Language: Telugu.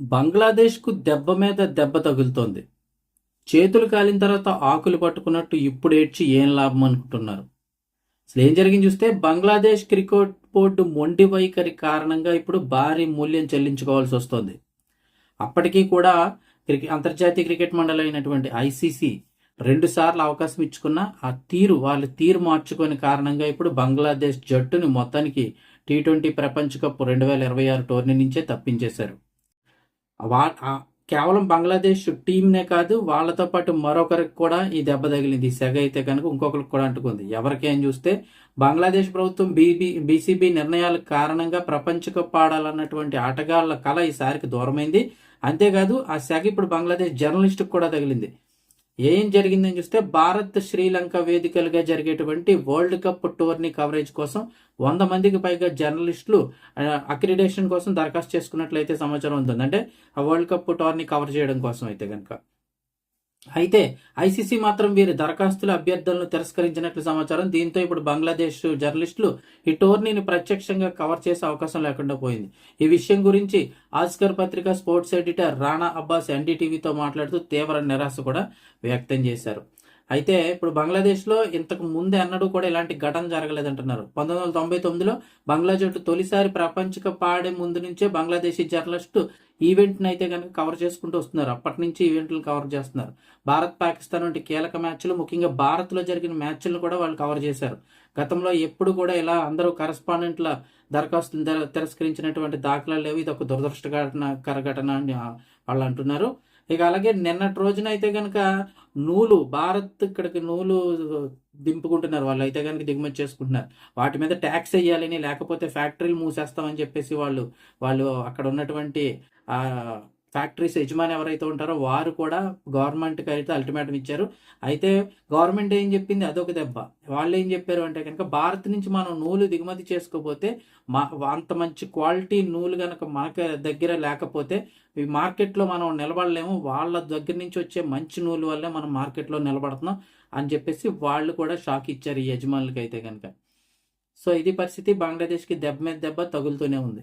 బంగ్లాదేశ్కు దెబ్బ మీద దెబ్బ తగులుతోంది. చేతులు కాలిన తర్వాత ఆకులు పట్టుకున్నట్టు ఇప్పుడు ఏడ్చి ఏం లాభం అనుకుంటున్నారు? అసలు ఏం జరిగింది చూస్తే బంగ్లాదేశ్ క్రికెట్ బోర్డు మొండి వైఖరి కారణంగా ఇప్పుడు భారీ మూల్యం చెల్లించుకోవాల్సి వస్తుంది. అప్పటికీ కూడా క్రికెట్ అంతర్జాతీయ క్రికెట్ మండలి అయినటువంటి ఐసీసీ రెండుసార్లు అవకాశం ఇచ్చుకున్న ఆ తీరు వాళ్ళ తీరు మార్చుకునే కారణంగా ఇప్పుడు బంగ్లాదేశ్ జట్టుని మొత్తానికి టీ ట్వంటీ ప్రపంచ కప్ రెండు వేల ఇరవై ఆరు టోర్నీ నుంచే తప్పించేశారు. వా కేవలం బంగ్లాదేశ్ టీంనే కాదు వాళ్ళతో పాటు మరొకరికి కూడా ఈ దెబ్బ తగిలింది. ఈ సెగ అయితే కనుక ఇంకొకరికి కూడా అంటుకుంది. ఎవరికేం చూస్తే బంగ్లాదేశ్ ప్రభుత్వం బీబీ బీసీబీ నిర్ణయాల కారణంగా ప్రపంచ కప్ ఆడాలన్నటువంటి ఆటగాళ్ళ కళ ఈసారికి దూరమైంది. అంతేకాదు ఆ సెగ ఇప్పుడు బంగ్లాదేశ్ జర్నలిస్టుకు కూడా తగిలింది. ఏం జరిగిందని చూస్తే భారత్ శ్రీలంక వేదికలుగా జరిగేటువంటి వరల్డ్ కప్ టోర్నీ కవరేజ్ కోసం వంద మందికి పైగా జర్నలిస్టులు అక్రిడేషన్ కోసం దరఖాస్తు చేసుకున్నట్లయితే సమాచారం ఉంటుంది అంటే ఆ వరల్డ్ కప్ టోర్నీ కవర్ చేయడం కోసం అయితే కనుక అయితే ఐసీసీ మాత్రం వీరి దరఖాస్తుల అభ్యర్థులను తిరస్కరించినట్లు సమాచారం. దీంతో ఇప్పుడు బంగ్లాదేశ్ జర్నలిస్టులు ఈ టోర్నీని ప్రత్యక్షంగా కవర్ చేసే అవకాశం లేకుండా పోయింది. ఈ విషయం గురించి ఆస్కర్ పత్రిక స్పోర్ట్స్ ఎడిటర్ రాణా అబ్బాస్ ఎన్డీటీవీతో మాట్లాడుతూ తీవ్ర నిరాశ కూడా వ్యక్తం చేశారు. అయితే ఇప్పుడు బంగ్లాదేశ్లో ఇంతకు ముందు ఎన్నడూ కూడా ఇలాంటి ఘటన జరగలేదంటున్నారు. పంతొమ్మిది వందల తొంభై తొమ్మిదిలో బంగ్లా జట్టు తొలిసారి ప్రపంచ కప్ ఆడే ముందు నుంచే బంగ్లాదేశీ జర్నలిస్టు ఈవెంట్ని అయితే కనుక కవర్ చేసుకుంటూ వస్తున్నారు. అప్పటి నుంచి ఈవెంట్లు కవర్ చేస్తున్నారు. భారత్ పాకిస్తాన్ వంటి కీలక మ్యాచ్లు ముఖ్యంగా భారత్లో జరిగిన మ్యాచ్లను కూడా వాళ్ళు కవర్ చేశారు. గతంలో ఎప్పుడు కూడా ఇలా అందరూ కరస్పాండెంట్ల దరఖాస్తులు తిరస్కరించినటువంటి దాఖలాలు లేవు. ఇది ఒక దురదృష్టకర ఘటన అని వాళ్ళు అంటున్నారు. ఇక అలాగే నిన్నటి రోజున అయితే కనుక నూలు భారత్ ఇక్కడికి నూలు దింపుకుంటున్నారు వాళ్ళు. అయితే కనుక దిగుమతి చేసుకుంటున్నారు. వాటి మీద ట్యాక్స్ వేయాలని లేకపోతే ఫ్యాక్టరీలు మూసేస్తామని చెప్పేసి వాళ్ళు వాళ్ళు అక్కడ ఉన్నటువంటి ఫ్యాక్టరీస్ యజమాని ఎవరైతే ఉంటారో వారు కూడా గవర్నమెంట్కి అయితే అల్టిమేటం ఇచ్చారు. అయితే గవర్నమెంట్ ఏం చెప్పింది? అదొక దెబ్బ. వాళ్ళు ఏం చెప్పారు అంటే కనుక భారత్ నుంచి మనం నూలు దిగుమతి చేసుకోపోతే మా అంత మంచి క్వాలిటీ నూలు కనుక మనకు దగ్గర లేకపోతే ఈ మార్కెట్లో మనం నిలబడలేము. వాళ్ళ దగ్గర నుంచి వచ్చే మంచి నూలు వల్లే మనం మార్కెట్లో నిలబడుతున్నాం అని చెప్పేసి వాళ్ళు కూడా షాక్ ఇచ్చారు ఈ యజమానులకి అయితే కనుక సో ఇది పరిస్థితి. బంగ్లాదేశ్కి దెబ్బ మీద దెబ్బ తగులుతూనే ఉంది.